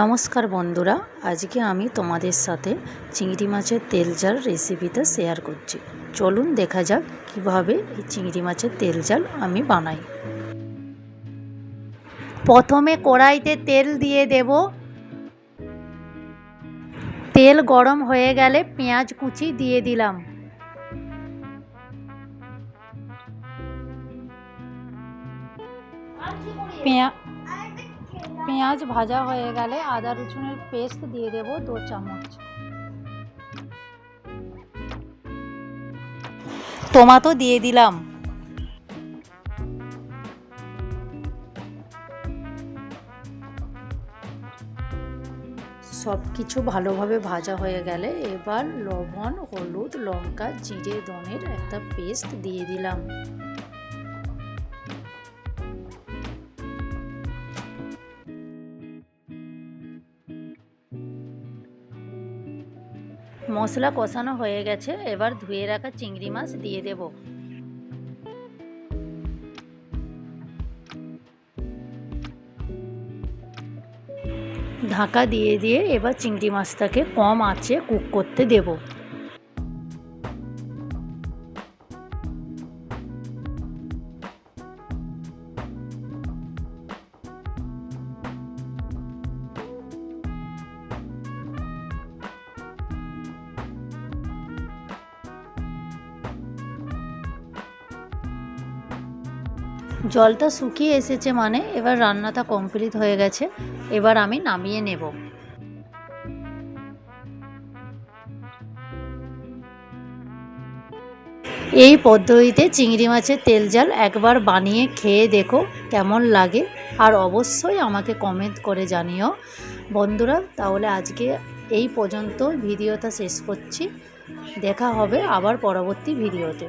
নমস্কার বন্ধুরা, আজকে আমি তোমাদের সাথে চিংড়ি মাছের তেল জাল রেসিপিটা শেয়ার করছি। চলুন দেখা যাক কীভাবে এই চিংড়ি মাছের তেল জাল আমি বানাই। প্রথমে কড়াইতে তেল দিয়ে দেব। তেল গরম হয়ে গেলে পেঁয়াজ কুচি দিয়ে দিলাম। পেঁয়া পেঁয়াজ ভাজা হয়ে গেলে আদা রসুনের পেস্ট দিয়ে দেব দু চামচ। টমাটো দিয়ে দিলাম। সব কিছু ভালোভাবে ভাজা হয়ে গেলে এবার লবণ, হলুদ, লঙ্কা, জিরে, ধনের একটা পেস্ট দিয়ে দিলাম। মশলা কষানো হয়ে গেছে, এবার ধুয়ে রাখা চিংড়ি মাছ দিয়ে দেব। ঢাকা দিয়ে দিয়ে এবার চিংড়ি মাছটাকে কম আঁচে কুক করতে দেব। জলটা শুকিয়ে এসেছে মানে এবার রান্নাটা কমপ্লিট হয়ে গেছে। এবার আমি নামিয়ে নেব। এই পদ্ধতিতে চিংড়ি মাছের তেল জাল একবার বানিয়ে খেয়ে দেখো কেমন লাগে। আর অবশ্যই আমাকে কমেন্ট করে জানিও। বন্ধুরা, তাহলে আজকে এই পর্যন্ত ভিডিওটা শেষ করছি। দেখা হবে আবার পরবর্তী ভিডিওতে।